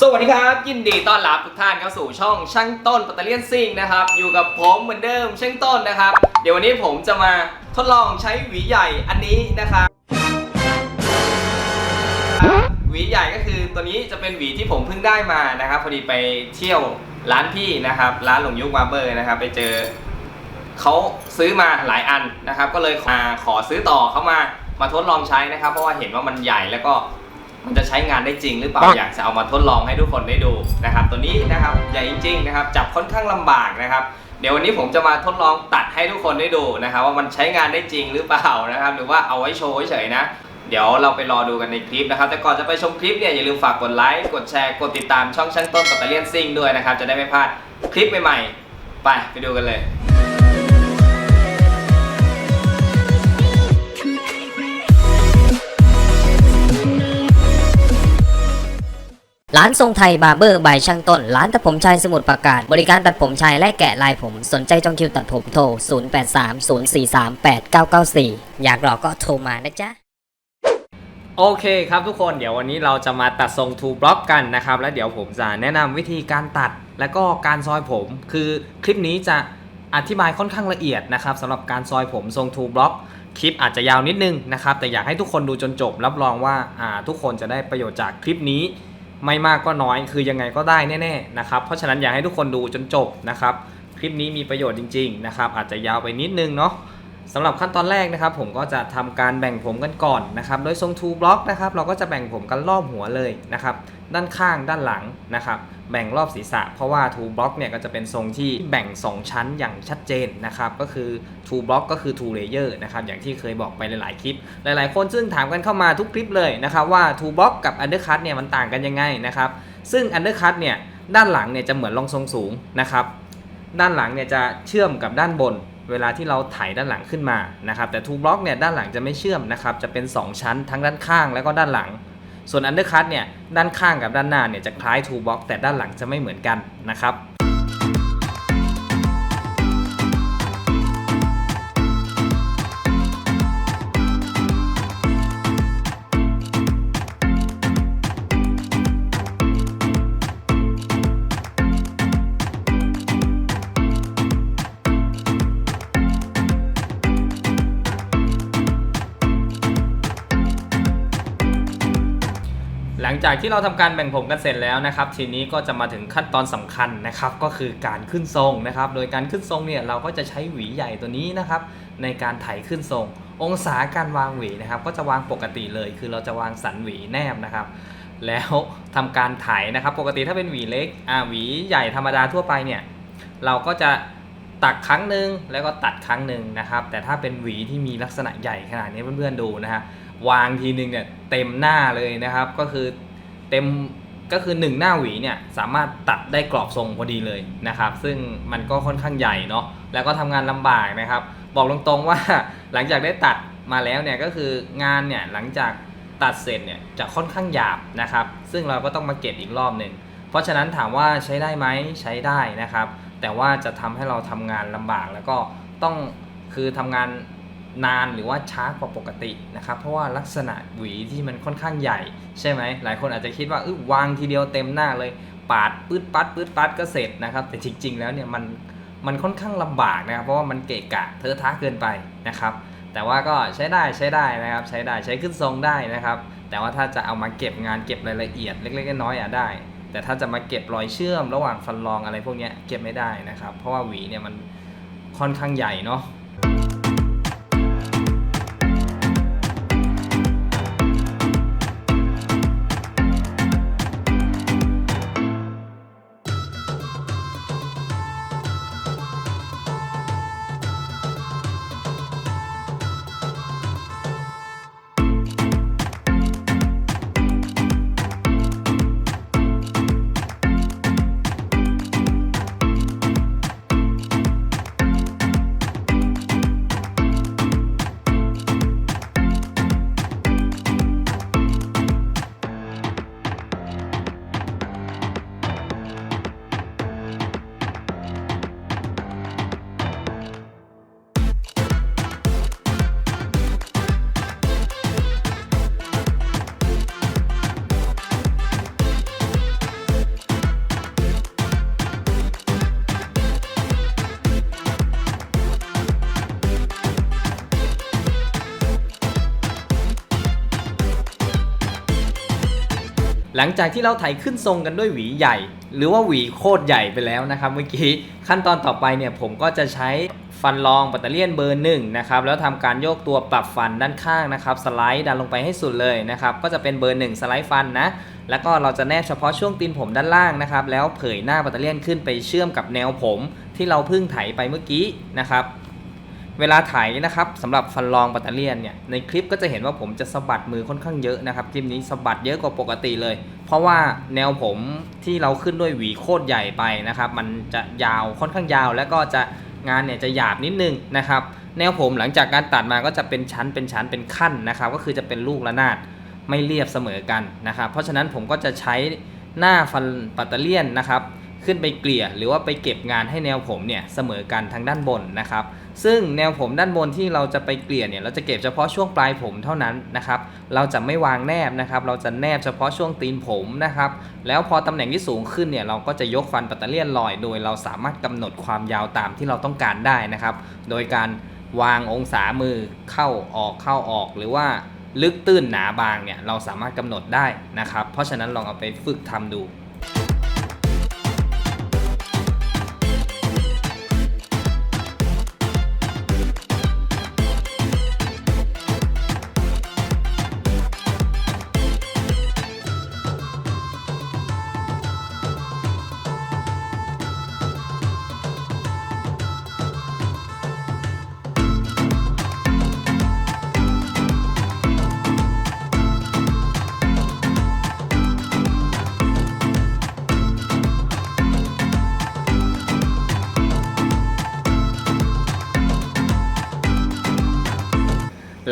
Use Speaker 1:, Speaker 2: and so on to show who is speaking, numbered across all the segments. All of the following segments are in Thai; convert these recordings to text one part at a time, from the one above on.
Speaker 1: สวัสดีครับ ยินดีต้อนรับทุกท่านเข้าสู่ช่องช่างต้นปัตเตอร์เลียนซิงนะครับ อยู่กับผมเหมือนเดิมช่างต้นนะครับ เดี๋ยววันนี้ผมจะมาทดลองใช้หวีใหญ่อันนี้นะครับหวีใหญ่ก็คือตัวนี้จะเป็นหวีที่ผมเพิ่งได้มานะครับ พอดีไปเที่ยวร้านพี่นะครับ ร้านหลงยุคบาร์เบอร์นะครับ ไปเจอเขาซื้อมาหลายอันนะครับ ก็เลยมาขอซื้อต่อเขามามาทดลองใช้นะครับ เพราะว่าเห็นว่ามันใหญ่แล้วก็ มันจะใช้งานได้จริงหรือเปล่าอยากจะเอามาทดลองให้ทุกคนได้ดูนะครับตัวนี้นะครับใหญ่จริงๆนะครับจับค่อนข้างลำบากนะครับ เดี๋ยววันนี้ผมจะมาทดลองตัดให้ทุกคนได้ดูนะครับ ว่ามันใช้งานได้จริงหรือเปล่านะครับ หรือว่าเอาไว้โชว์เฉยๆนะ เดี๋ยวเราไปรอดูกันในคลิปนะครับ แต่ก่อนจะไปชมคลิปเนี่ยอย่าลืมฝากกดไลค์กดแชร์กดติดตามช่องช่างต้นปัตเตอร์เลียนซิ่งด้วยนะครับจะได้ไม่พลาดคลิปใหม่ๆไปไปดูกันเลย
Speaker 2: ร้านทรงไทยบาร์เบอร์บายช่างต้น ร้านตัดผมชายสมุทรปราการ บริการตัดผมชายและแกะลายผม สนใจจองคิวตัดผมโทร 0830438994 อยากหลอกก็โทรมานะจ๊ะ
Speaker 1: โอเคครับทุกคนเดี๋ยววันนี้เราจะมาตัดทรง2บล็อกกันนะครับ แล้วเดี๋ยวผมจะแนะนำวิธีการตัดและก็การซอยผม คือคลิปนี้จะอธิบายค่อนข้างละเอียดนะครับสำหรับการซอยผมทรง2บล็อกคลิปอาจจะยาวนิดนึงนะครับแต่อยากให้ทุกคนดูจนจบ รับรองว่าทุกคนจะได้ประโยชน์จากคลิปนี้ ไม่มากก็น้อยคือยังไงก็ได้แน่ๆนะครับเพราะฉะนั้นอยากให้ทุกคนดูจนจบนะครับคลิปนี้มีประโยชน์จริงๆนะครับอาจจะยาวไปนิดนึงเนาะสำหรับขั้นตอนแรกนะครับ ผมก็จะทำการแบ่งผมกันก่อนนะครับโดยทรงทูบล็อกนะครับเราก็จะแบ่งผมกันรอบหัวเลยนะครับด้านข้างด้านหลังนะครับ แบ่งรอบศีรษะ เพราะว่า2บล็อกเนี่ยก็จะเป็นทรงที่แบ่ง 2 ชั้นอย่างชัดเจนนะครับ ก็คือ2บล็อกก็คือ2 layer นะครับ อย่างที่เคยบอกไปหลาย ๆ คลิป หลาย ๆ คนซึ่งถามกันเข้ามาทุกคลิปเลยนะครับว่า2บล็อกกับ undercut เนี่ยมันต่างกันยังไงนะครับ ซึ่ง undercut เนี่ยด้านหลังเนี่ยจะเหมือนรองทรงสูงนะครับด้านหลังเนี่ยจะเชื่อมกับด้านบน เวลาที่เราไถด้านหลังขึ้นมานะครับแต่ทูบล็อกเนี่ยด้านหลังจะไม่เชื่อมนะครับจะเป็น 2 ชั้นทั้งด้านข้างแล้วก็ด้านหลัง ส่วนอันเดอร์คัตเนี่ยด้านข้างกับด้านหน้าเนี่ยจะคล้ายทูบ็อกแต่ด้านหลังจะไม่เหมือนกันนะครับ จากที่เราทำการแบ่งผมกันเสร็จแล้วนะครับ ทีนี้ก็จะมาถึงขั้นตอนสำคัญนะครับ ก็คือการขึ้นทรงนะครับ โดยการขึ้นทรงเนี่ยเราก็จะใช้หวีใหญ่ตัวนี้นะครับ ในการไถขึ้นทรง องศาการวางหวีนะครับ ก็จะวางปกติเลย คือเราจะวางสันหวีแนบนะครับแล้วทำการไถนะครับ ปกติถ้าเป็นหวีเล็กอ่าหวีใหญ่ธรรมดาทั่วไปเนี่ย เราก็จะตักครั้งหนึ่งแล้วก็ตัดครั้งหนึ่งนะครับ แต่ถ้าเป็นหวีที่มีลักษณะใหญ่ขนาดนี้เพื่อนๆดูนะฮะวางทีนึงเนี่ยเต็มหน้าเลยนะครับ ก็คือ เต็มก็คือ 1 หน้าหวีเนี่ยสามารถตัดได้กรอบทรงพอดีเลยนะครับ ซึ่งมันก็ค่อนข้างใหญ่เนาะแล้วก็ทำงานลำบากนะครับ บอกตรงๆว่าหลังจากได้ตัดมาแล้วเนี่ยก็คืองานเนี่ยหลังจากตัดเสร็จเนี่ยจะค่อนข้างหยาบนะครับ ซึ่งเราก็ต้องมาเก็บอีกรอบหนึ่งเพราะฉะนั้นถามว่าใช้ได้ไหมใช้ได้นะครับ แต่ว่าจะทำให้เราทำงานลำบากแล้วก็ต้องคือทำงาน นานหรือว่าช้ากว่าปกตินะครับ เพราะว่าลักษณะหวีที่มันค่อนข้างใหญ่ใช่ไหมหลายคนอาจจะคิดว่าอวางทีเดียวเต็มหน้าเลย ปาดปื๊ดปัดปื๊ดปัดก็เสร็จนะครับ แต่จริง ๆ แล้วเนี่ยมันมันค่อนข้างลำบากนะครับ เพราะว่ามันเกะกะเทอะทะเกินไปนะครับ แต่ว่าก็ใช้ได้ใช้ได้นะครับ ใช้ได้ใช้ขึ้นทรงได้นะครับ แต่ว่าถ้าจะเอามาเก็บงานเก็บรายละเอียดเล็กๆน้อยๆอะได้ แต่ถ้าจะมาเก็บรอยเชื่อม ระหว่างฟันรองอะไรพวกนี้เก็บไม่ได้นะครับ เพราะว่าหวีเนี่ยมันค่อนข้างใหญ่เนาะ หลังจากที่เราไถขึ้นทรงกันด้วยหวีใหญ่ หรือว่าหวีโคตรใหญ่ไปแล้วนะครับเมื่อกี้ขั้นตอนต่อไปเนี่ยผมก็จะใช้ฟันรองปัตเตอร์เลียนเบอร์หนึ่งนะครับแล้วทำการโยกตัวปรับฟันด้านข้างนะครับสไลด์ดันลงไปให้สุดเลยนะครับก็จะเป็นเบอร์หนึ่งสไลด์ฟันนะแล้วก็เราจะแนบเฉพาะช่วงตีนผมด้านล่างนะครับแล้วเผยหน้าปัตเตอร์เลียนขึ้นไปเชื่อมกับแนวผม ที่เราเพิ่งไถไปเมื่อกี้นะครับ เวลาไถนะครับสำหรับฟันรองปัตเตอร์เลียนเนี่ยในคลิปก็จะเห็นว่าผมจะสะบัดมือค่อนข้างเยอะนะครับคลิปนี้สะบัดเยอะกว่าปกติเลย เพราะว่าแนวผมที่เราขึ้นด้วยหวีโคตรใหญ่ไปนะครับมันจะยาวค่อนข้างยาว แล้วก็จะงานเนี่ยจะหยาบนิดนึงนะครับแนวผมหลังจากการตัดมาก็จะเป็นชั้นเป็นชั้นเป็นขั้นนะครับ ก็คือจะเป็นลูกระนาดไม่เรียบเสมอกันนะครับ เพราะฉะนั้นผมก็จะใช้หน้าฟันปัตเตอร์เลียนนะครับ ขึ้นไปเกลี่ยหรือว่าไปเก็บงานให้แนวผมเนี่ยเสมอกันทางด้านบนนะครับ ซึ่งแนวผมด้านบนที่เราจะไปเกลี่ยเนี่ยเราจะเก็บเฉพาะช่วงปลายผมเท่านั้นนะครับ เราจะไม่วางแนบนะครับ เราจะแนบเฉพาะช่วงตีนผมนะครับ แล้วพอตำแหน่งที่สูงขึ้นเนี่ยเราก็จะยกฟันปัตเตอร์เลียนลอย โดยเราสามารถกำหนดความยาวตามที่เราต้องการได้นะครับ โดยการวางองศามือเข้าออกเข้าออกหรือว่าลึกตื้นหนาบางเนี่ยเราสามารถกำหนดได้นะครับ เพราะฉะนั้นลองเอาไปฝึกทำดู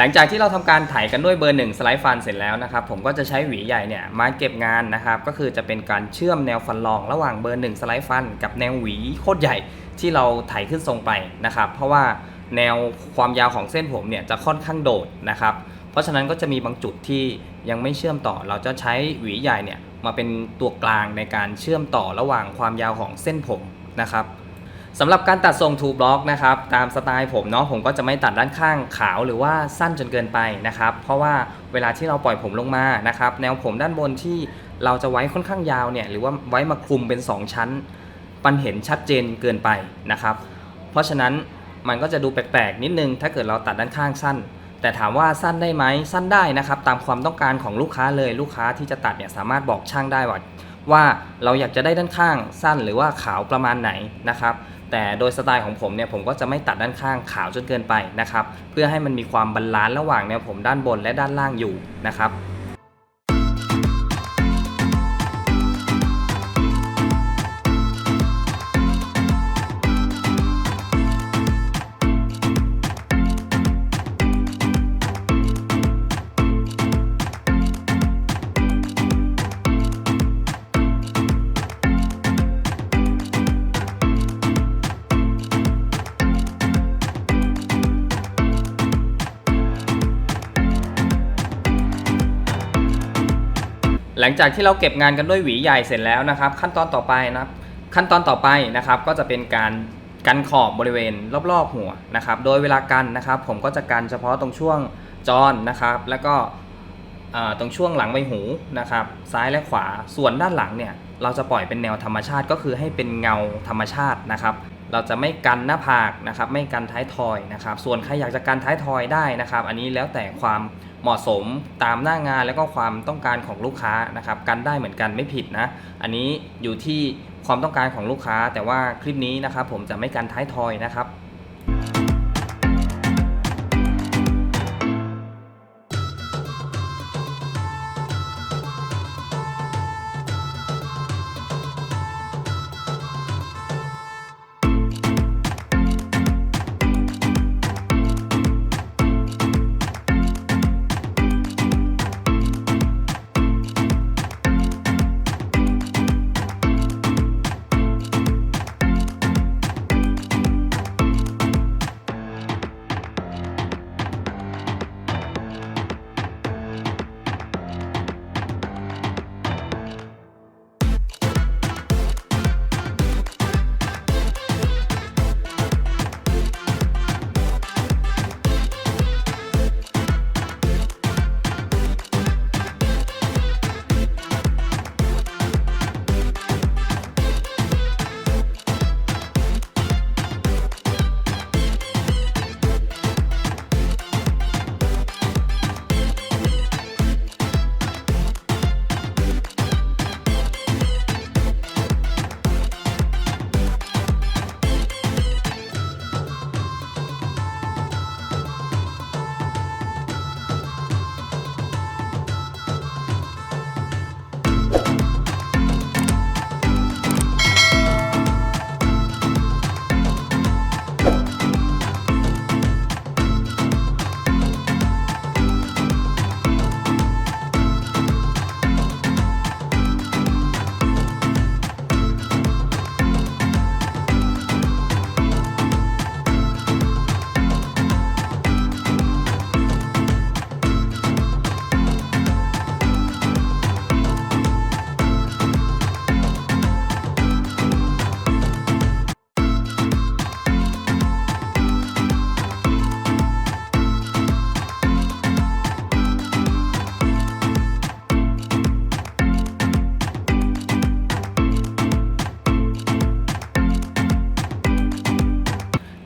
Speaker 1: ลังจากที่เราทำการไถกันด้วยเบอร์หนึ่งสไลด์ฟันเสร็จแล้วนะครับผมก็จะใช้หวีใหญ่เนี่ยมาเก็บงานนะครับก็คือจะเป็นการเชื่อมแนวฟันรอง ระหว่างเบอร์หนึ่งสไลด์ฟัน กับแนวหวีโคตรใหญ่ที่เราไถขึ้นทรงไปนะครับเพราะว่าแนวความยาวของเส้นผมเนี่ยจะค่อนข้างโดดนะครับเพราะฉะนั้นก็จะมีบางจุดที่ยังไม่เชื่อมต่อ เราจะใช้หวีใหญ่เนี่ยมาเป็นตัวกลางในการเชื่อมต่อระหว่างความยาวของเส้นผมนะครับ สำหรับการตัดทรงทูบล็อกนะครับตามสไตล์ผมเนาะผมก็จะไม่ตัดด้านข้างขาวหรือว่าสั้นจนเกินไปนะครับเพราะว่าเวลาที่เราปล่อยผมลงมานะครับแนวผมด้านบนที่เราจะไว้ค่อนข้างยาวเนี่ยหรือว่าไว้มาคลุมเป็น 2 ชั้นมันเห็นชัดเจนเกินไปนะครับ เพราะฉะนั้นมันก็จะดูแปลกๆนิดนึง ถ้าเกิดเราตัดด้านข้างสั้น แต่ถามว่าสั้นได้ไหมสั้นได้นะครับ ตามความต้องการของลูกค้าเลยลูกค้าที่จะตัดเนี่ยสามารถบอกช่างได้ว่าว่าเราอยากจะได้ด้านข้างสั้นหรือว่าขาวประมาณไหนนะครับ แต่โดยสไตล์ของผมเนี่ยผมก็จะไม่ตัดด้านข้างขาวจนเกินไปนะครับ เพื่อให้มันมีความบาลานซ์ระหว่างแนวผมด้านบนและด้านล่างอยู่นะครับ หลังจากที่เราเก็บงานกันด้วยหวีใหญ่เสร็จแล้วนะครับ ขั้นตอนต่อไปนะครับ ขั้นตอนต่อไปนะครับ ก็จะเป็นการกันขอบบริเวณรอบๆหัวนะครับ โดยเวลากันนะครับ ผมก็จะกันเฉพาะตรงช่วงจอนนะครับ แล้วก็ตรงช่วงหลังใบหูนะครับ ซ้ายและขวาส่วนด้านหลังเนี่ยเราจะปล่อยเป็นแนวธรรมชาติก็คือให้เป็นเงาธรรมชาตินะครับ เราจะไม่กันหน้าผากนะครับไม่กันท้ายทอยนะครับ ส่วนใครอยากจะกันท้ายทอยได้นะครับ อันนี้แล้วแต่ความเหมาะสมตามหน้างานแล้วก็ความต้องการของลูกค้านะครับ กันได้เหมือนกันไม่ผิดนะ อันนี้อยู่ที่ความต้องการของลูกค้า แต่ว่าคลิปนี้นะครับ ผมจะไม่กันท้ายทอยนะครับ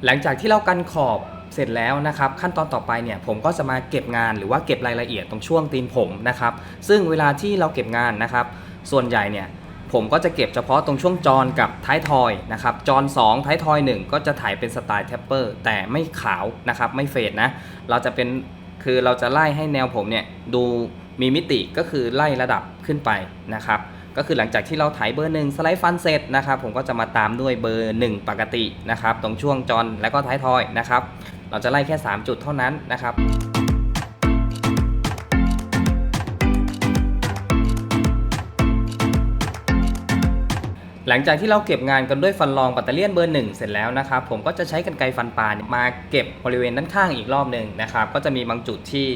Speaker 1: หลังจากที่เรากันขอบเสร็จแล้วนะครับ ขั้นตอนต่อไปเนี่ยผมก็จะมาเก็บงานหรือว่าเก็บรายละเอียดตรงช่วงตีนผมนะครับ ซึ่งเวลาที่เราเก็บงานนะครับ ส่วนใหญ่เนี่ยผมก็จะเก็บเฉพาะตรงช่วงจอนกับท้ายทอยนะครับจอน2ท้ายทอย1 ก็จะถ่ายเป็นสไตล์แทปเปอร์แต่ไม่ขาวนะครับไม่เฟดนะเราจะเป็นคือเราจะไล่ให้แนวผมเนี่ยดูมีมิติก็คือไล่ระดับขึ้นไปนะครับ ก็คือหลังจากที่เราถ่ายเบอร์หนึ่งสไลด์ฟันเสร็จนะครับผมก็จะมาตามด้วยเบอร์1ปกตินะครับตรงช่วงจอนและก็ท้ายทอยนะครับเราจะไล่แค่ 3 จุดเท่านั้นนะครับหลังจากที่เราเก็บงานกันด้วยฟันรองปัตเตอร์เลียนเบอร์หนึ่งเสร็จแล้วนะครับผมก็จะใช้กันไกฟันปลามาเก็บบริเวณด้านข้างอีกรอบหนึ่งนะครับก็จะมีบางจุดที่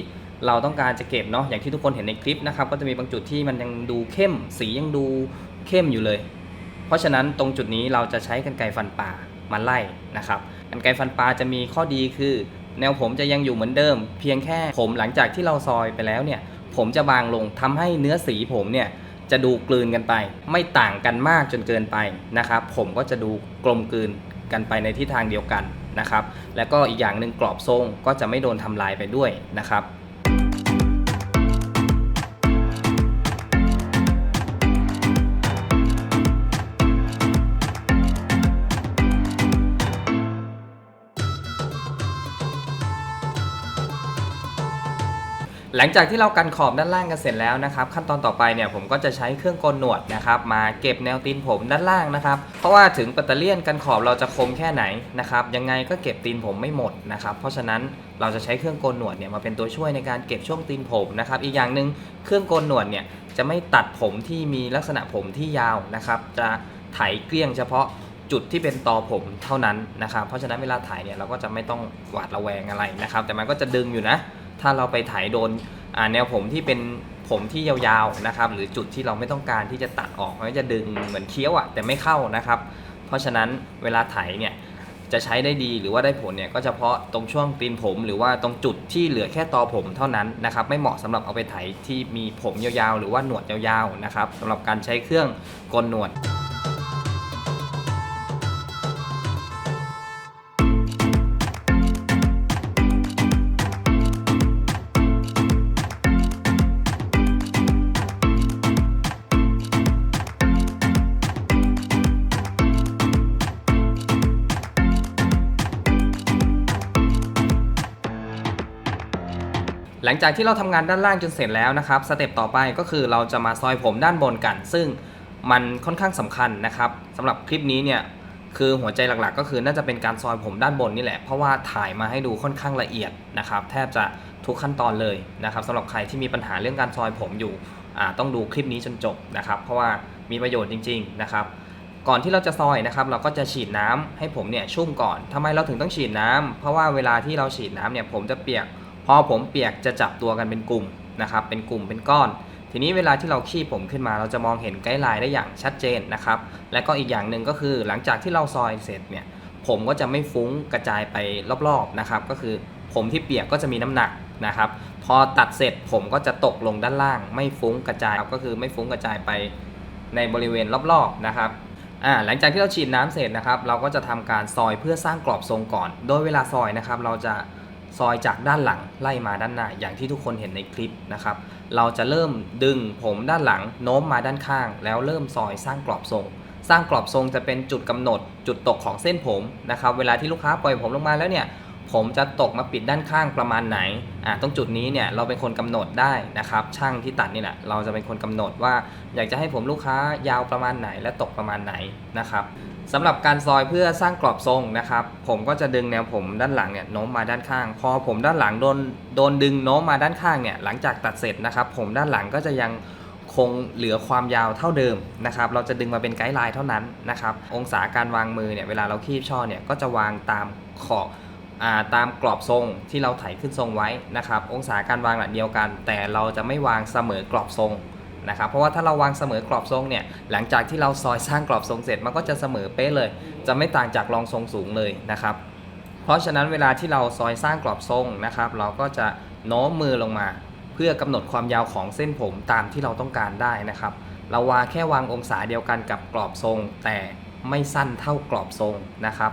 Speaker 1: เราต้องการจะเก็บเนาะอย่างที่ทุกคนเห็นในคลิปนะครับก็จะมีบางจุดที่มันยังดูเข้ม สียังดูเข้มอยู่เลย เพราะฉะนั้นตรงจุดนี้เราจะใช้กันไกฟันปลามาไล่นะครับกันไกฟันปลาจะมีข้อดีคือ แนวผมจะยังอยู่เหมือนเดิม เพียงแค่ผมหลังจากที่เราซอยไปแล้วเนี่ยผมจะบางลงทำให้เนื้อสีผมเนี่ยจะดูกลืนกันไป ไม่ต่างกันมากจนเกินไปนะครับผมก็จะดูกลมกลืนกันไปในทิศทางเดียวกันนะครับ แล้วก็อีกอย่างหนึ่งกรอบทรงก็จะไม่โดนทำลายไปด้วยนะครับ หลังจากที่เรากันขอบด้านล่างกันเสร็จแล้วนะครับ ขั้นตอนต่อไปเนี่ยผมก็จะใช้เครื่องโกนหนวดนะครับ มาเก็บแนวตีนผมด้านล่างนะครับ เพราะว่าถึงปัตเตอร์เลียนกันขอบเราจะคมแค่ไหนนะครับ ยังไงก็เก็บตีนผมไม่หมดนะครับ เพราะฉะนั้นเราจะใช้เครื่องโกนหนวดเนี่ยมาเป็นตัวช่วยในการเก็บช่วงตีนผมนะครับ อีกอย่างหนึ่งเครื่องโกนหนวดเนี่ยจะไม่ตัดผมที่มีลักษณะผมที่ยาวนะครับ จะไถเกลี้ยงเฉพาะจุดที่เป็นตอผมเท่านั้นนะครับ เพราะฉะนั้นเวลาถ่ายเนี่ยเราก็จะไม่ต้องหวาดระแวงอะไรนะครับ แต่มันก็จะดึงอยู่นะ ถ้าเราไปถ่ายโดนแนวผมที่เป็นผมที่ยาวๆนะครับ หรือจุดที่เราไม่ต้องการที่จะตัดออกมันก็จะดึงเหมือนเคี้ยวอะแต่ไม่เข้านะครับ เพราะฉะนั้นเวลาไถเนี่ยจะใช้ได้ดีหรือว่าได้ผลเนี่ยก็เฉพาะตรงช่วงตีนผม หรือว่าตรงจุดที่เหลือแค่ตอผมเท่านั้นนะครับ ไม่เหมาะสำหรับเอาไปไถที่มีผมยาวๆ หรือว่าหนวดยาวๆนะครับสำหรับการใช้เครื่องกลหนวด ลังจากที่เราทำงานด้านล่างจนเสร็จแล้วนะครับสเต็ปต่อไปก็คือเราจะมาซอยผมด้านบนกัน ซึ่งมันค่อนข้างสำคัญนะครับสำหรับคลิปนี้เนี่ยคือหัวใจหลักๆ ก็คือน่าจะเป็นการซอยผมด้านบนนี่แหละ เพราะว่าถ่ายมาให้ดูค่อนข้างละเอียดนะครับแทบจะทุกขั้นตอนเลยนะครับสำหรับใครที่มีปัญหาเรื่องการซอยผมอยู่ต้องดูคลิปนี้จนจบนะครับ เพราะว่ามีประโยชน์จริง ๆนะครับ ก่อนที่เราจะซอยนะครับ เราก็จะฉีดน้ำให้ผมเนี่ยชุ่มก่อนทำไมเราถึงต้องฉีดน้ำเพราะว่าเวลาที่เราฉีดน้ำเนี่ยผมจะเปียก อผมเปียกจะจับตัวกันเป็นกลุ่มนะครับ เป็นกลุ่มเป็นก้อน ทีนี้เวลาที่เราขี้ผมขึ้นมา เราจะมองเห็นไกด์ไลน์ได้อย่างชัดเจนนะครับ และก็อีกอย่างหนึ่งก็คือหลังจากที่เราซอยเสร็จเนี่ย ผมก็จะไม่ฟุ้งกระจายไปรอบๆนะครับ ก็คือผมที่เปียกก็จะมีน้ำหนักนะครับ พอตัดเสร็จผมก็จะตกลงด้านล่าง ไม่ฟุ้งกระจายก็คือไม่ฟุ้งกระจายไปในบริเวณรอบๆนะครับอ่าหลังจากที่เราฉีดน้ำเสร็จนะครับ เราก็จะทำการซอยเพื่อสร้างกรอบทรงก่อน โดยเวลาซอยนะครับ เราจะ ซอยจากด้านหลังไล่มาด้านหน้าอย่างที่ทุกคนเห็นในคลิปนะครับ เราจะเริ่มดึงผมด้านหลังโน้มมาด้านข้าง แล้วเริ่มซอยสร้างกรอบทรง สร้างกรอบทรงจะเป็นจุดกำหนด จุดตกของเส้นผมนะครับ เวลาที่ลูกค้าปล่อยผมลงมาแล้วเนี่ย ผมจะตกมาปิดด้านข้างประมาณไหนอ่าตรงจุดนี้เนี่ยเราเป็นคนกำหนดได้นะครับ ช่างที่ตัดนี่แหละเราจะเป็นคนกำหนดว่าอยากจะให้ผมลูกค้ายาวประมาณไหน และตกประมาณไหนนะครับสำหรับการซอยเพื่อสร้างกรอบทรงนะครับ ผมก็จะดึงแนวผมด้านหลังเนี่ยโน้มมาด้านข้าง พอผมด้านหลังโดนโดนดึงโน้มมาด้านข้างเนี่ยหลังจากตัดเสร็จนะครับ ผมด้านหลังก็จะยังคงเหลือความยาวเท่าเดิมนะครับ เราจะดึงมาเป็นไกด์ไลน์เท่านั้นนะครับ องศาการวางมือเนี่ยเวลาเราคีบช่อเนี่ยก็จะวางตามขอบ ตามกรอบทรงที่เราไถขึ้นทรงไว้นะครับ องศาการวางหลักเดียวกัน แต่เราจะไม่วางเสมอกรอบทรงนะครับ เพราะว่าถ้าเราวางเสมอกรอบทรงเนี่ย หลังจากที่เราซอยสร้างกรอบทรงเสร็จมันก็จะเสมอเป๊ะเลย จะไม่ต่างจากรองทรงสูงเลยนะครับ เพราะฉะนั้นเวลาที่เราซอยสร้างกรอบทรงนะครับ เราก็จะโน้มมือลงมา เพื่อกำหนดความยาวของเส้นผมตามที่เราต้องการได้นะครับ เราวางแค่วางองศาเดียวกันกับกรอบทรง แต่ไม่สั้นเท่ากรอบทรงนะครับ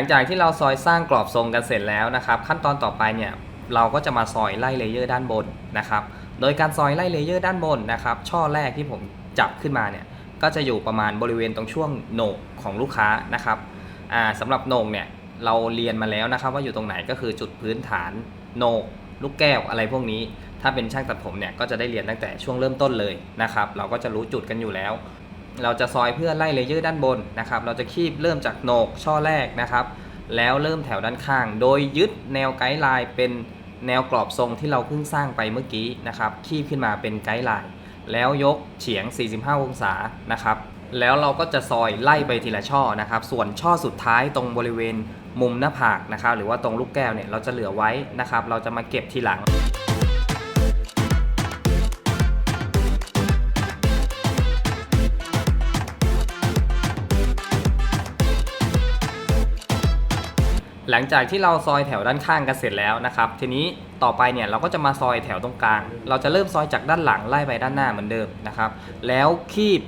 Speaker 1: ลังจากที่เราซอยสร้างกรอบทรงกันเสร็จแล้วนะครับ ขั้นตอนต่อไปเนี่ยเราก็จะมาซอยไล่เลเยอร์ด้านบนนะครับโดยการซอยไล่เลเยอร์ด้านบนนะครับ ช่อแรกที่ผมจับขึ้นมาเนี่ยก็จะอยู่ประมาณบริเวณตรงช่วงโหนกของลูกค้านะครับอ่าสำหรับโหนกเนี่ยเราเรียนมาแล้วนะครับว่าอยู่ตรงไหนก็คือจุดพื้นฐานโหนกลูกแก้วอะไรพวกนี้ ถ้าเป็นช่างตัดผมเนี่ยก็จะได้เรียนตั้งแต่ช่วงเริ่มต้นเลยนะครับ เราก็จะรู้จุดกันอยู่แล้ว เราจะซอยเพื่อไล่เลเยอร์ด้านบนนะครับ เราจะคีบเริ่มจากโหนกช่อแรกนะครับ แล้วเริ่มแถวด้านข้าง โดยยึดแนวไกด์ไลน์เป็นแนวกรอบทรงที่เราเพิ่งสร้างไปเมื่อกี้นะครับ คีบขึ้นมาเป็นไกด์ไลน์ แล้วยกเฉียง 45 องศานะครับ แล้วเราก็จะซอยไล่ไปทีละช่อนะครับ ส่วนช่อสุดท้ายตรงบริเวณมุมหน้าผากนะครับ หรือว่าตรงลูกแก้วเนี่ยเราจะเหลือไว้นะครับ เราจะมาเก็บทีหลัง หลังจากที่เราซอยแถวด้านข้างกันเสร็จแล้วนะครับ ทีนี้ต่อไปเนี่ยเราก็จะมาซอยแถวตรงกลาง เราจะเริ่มซอยจากด้านหลังไล่ไปด้านหน้าเหมือนเดิมนะครับ แล้วคีบ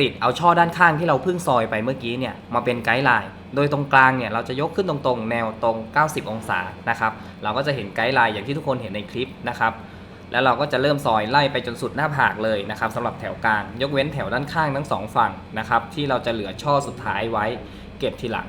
Speaker 1: ติดเอาช่อด้านข้างที่เราเพิ่งซอยไปเมื่อกี้เนี่ยมาเป็นไกด์ไลน์ โดยตรงกลางเนี่ยเราจะยกขึ้นตรงๆ แนวตรง 90 องศานะครับ เราก็จะเห็นไกด์ไลน์อย่างที่ทุกคนเห็นในคลิปนะครับ แล้วเราก็จะเริ่มซอยไล่ไปจนสุดหน้าผากเลยนะครับสำหรับแถวกลาง ยกเว้นแถวด้านข้างทั้งสองฝั่งนะครับที่เราจะเหลือช่อสุดท้ายไว้เก็บทีหลัง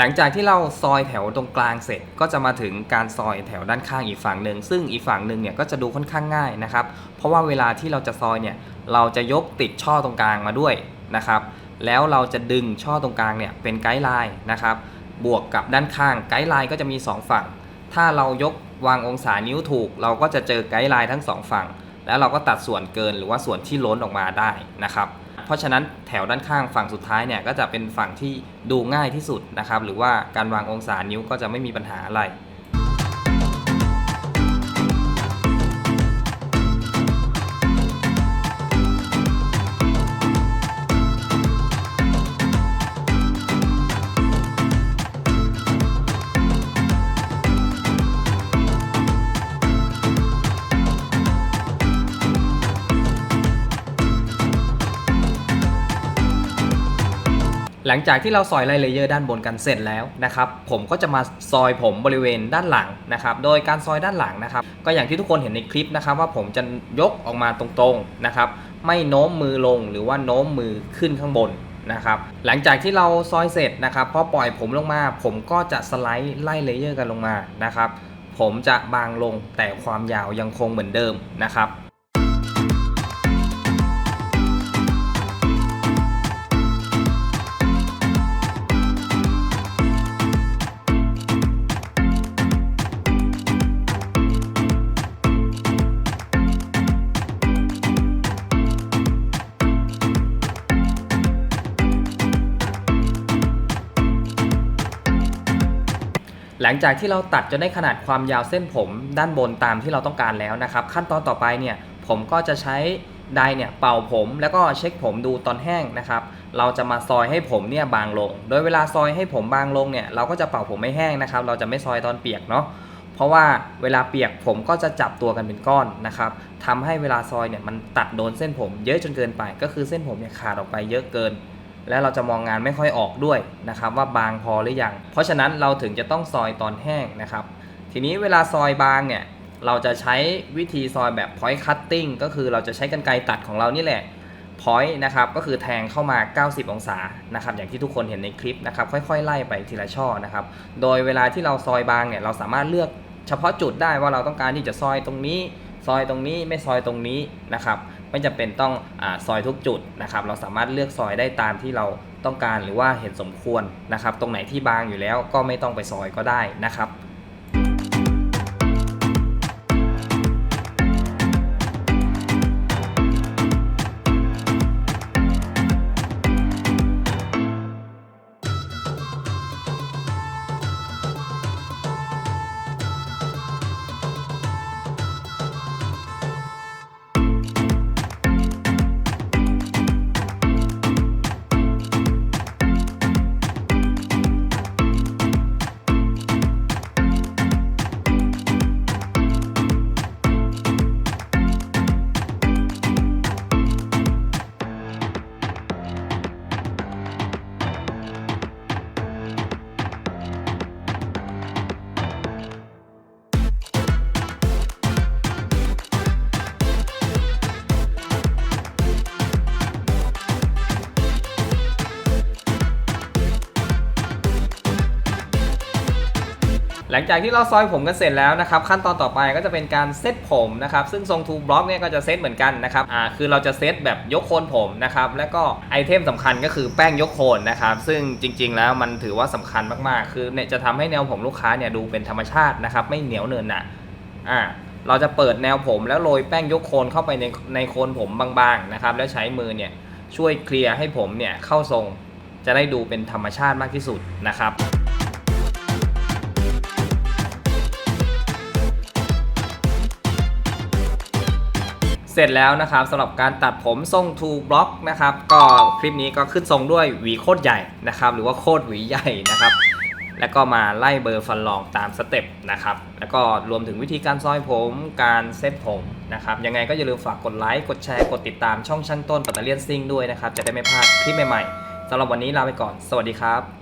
Speaker 1: หลังจากที่เราซอยแถวตรงกลางเสร็จก็จะมาถึงการซอยแถวด้านข้างอีกฝั่งหนึ่งซึ่งอีกฝั่งหนึ่งเนี่ยก็จะดูค่อนข้างง่ายนะครับ เพราะว่าเวลาที่เราจะซอยเนี่ยเราจะยกติดช่อตรงกลางมาด้วยนะครับ แล้วเราจะดึงช่อตรงกลางเนี่ยเป็นไกด์ไลน์นะครับ บวกกับด้านข้างไกด์ไลน์ก็จะมี 2 ฝั่ง ถ้าเรายกวางองศานิ้วถูก เราก็จะเจอไกด์ไลน์ทั้งสองฝั่ง แล้วเราก็ตัดส่วนเกินหรือว่าส่วนที่ล้นออกมาได้นะครับ เพราะฉะนั้นแถวด้านข้างฝั่งสุดท้ายเนี่ยก็จะเป็นฝั่งที่ดูง่ายที่สุดนะครับหรือว่าการวางองศานิ้วก็จะไม่มีปัญหาอะไร หลังจากที่เราซอยไลเลเยอร์ด้านบนกันเสร็จแล้วนะครับผมก็จะมาซอยผมบริเวณด้านหลังนะครับโดยการซอยด้านหลังนะครับก็อย่างที่ทุกคนเห็นในคลิปนะครับว่าผมจะยกออกมาตรงๆนะครับไม่โน้มมือลงหรือว่าโน้มมือขึ้นข้างบนนะครับหลังจากที่เราซอยเสร็จนะครับพอปล่อยผมลงมา ผมก็จะสไลด์ไล่เลเยอร์กันลงมานะครับผมจะบางลงแต่ความยาวยังคงเหมือนเดิมนะครับ ลังจากที่เราตัดจนได้ขนาดความยาวเส้นผมด้านบนตามที่เราต้องการแล้วนะครับ ขั้นตอนต่อไปเนี่ยผมก็จะใช้ไดเนี่ยเป่าผมแล้วก็เช็คผมดูตอนแห้งนะครับ เราจะมาซอยให้ผมเนี่ยบางลง โดยเวลาซอยให้ผมบางลงเนี่ยเราก็จะเป่าผมไม่แห้งนะครับ เราจะไม่ซอยตอนเปียกเนาะเพราะว่าเวลาเปียกผมก็จะจับตัวกันเป็นก้อนนะครับทำให้เวลาซอยเนี่ยมันตัดโดนเส้นผมเยอะจนเกินไป ก็คือเส้นผมเนี่ยขาดออกไปเยอะเกิน และเราจะมองงานไม่ค่อยออกด้วยนะครับ ว่าบางพอหรือยัง เพราะฉะนั้นเราถึงจะต้องซอยตอนแห้งนะครับ ทีนี้เวลาซอยบางเนี่ยเราจะใช้วิธีซอยแบบ point cutting ก็คือเราจะใช้กรรไกรตัดของเรานี่แหละ point นะครับก็คือแทงเข้ามา 90 องศานะครับอย่างที่ทุกคนเห็นในคลิปนะครับค่อยๆ ไล่ไปทีละช่อนะครับ โดยเวลาที่เราซอยบางเนี่ยเราสามารถเลือกเฉพาะจุดได้ว่าเราต้องการที่จะซอยตรงนี้ ซอยตรงนี้ไม่ซอยตรงนี้นะครับ ไม่จำเป็นต้องอซอยทุกจุดนะครับ เราสามารถเลือกซอยได้ตามที่เราต้องการหรือว่าเห็นสมควรนะครับ ตรงไหนที่บางอยู่แล้วก็ไม่ต้องไปซอยก็ได้นะครับ ลังจากที่เราซอยผมกันเสร็จแล้วนะครับขั้นตอนต่อไปก็จะเป็นการเซตผมนะครับซึ่งทรงทูบล็อกเนี่ยก็จะเซตเหมือนกันนะครับอ่าคือเราจะเซตแบบยกโคนผมนะครับแล้วก็ไอเทมสำคัญก็คือแป้งยกโคนนะครับซึ่งจริง ๆ แล้วมันถือว่าสำคัญมากๆ คือเนี่ยจะทำให้แนวผมลูกค้าเนี่ยดูเป็นธรรมชาตินะครับไม่เหนียวเนินหนะอ่าเราจะเปิดแนวผมแล้วโรยแป้งยกโคนเข้าไปในในโคนผมบางๆนะครับแล้วใช้มือเนี่ยช่วยเคลียร์ให้ผมเนี่ยเข้าทรงจะได้ดูเป็นธรรมชาติมากที่สุดนะครับ เสร็จแล้วนะครับสำหรับการตัดผมทรงทูบล็อกนะครับก็คลิปนี้ก็ขึ้นทรงด้วยหวีโคตรใหญ่นะครับหรือว่าโคตรหวีใหญ่นะครับแล้วก็มาไล่เบอร์ฟันรองตามสเต็ปนะครับแล้วก็รวมถึงวิธีการซอยผมการเซ็ตผมนะครับยังไงก็อย่าลืมฝากกดไลค์กดแชร์กดติดตามช่องช่างต้นปัตเตอร์เลียนซิ่งด้วยนะครับจะได้ไม่พลาดคลิปใหม่ๆสำหรับวันนี้ลาไปก่อน สวัสดีครับ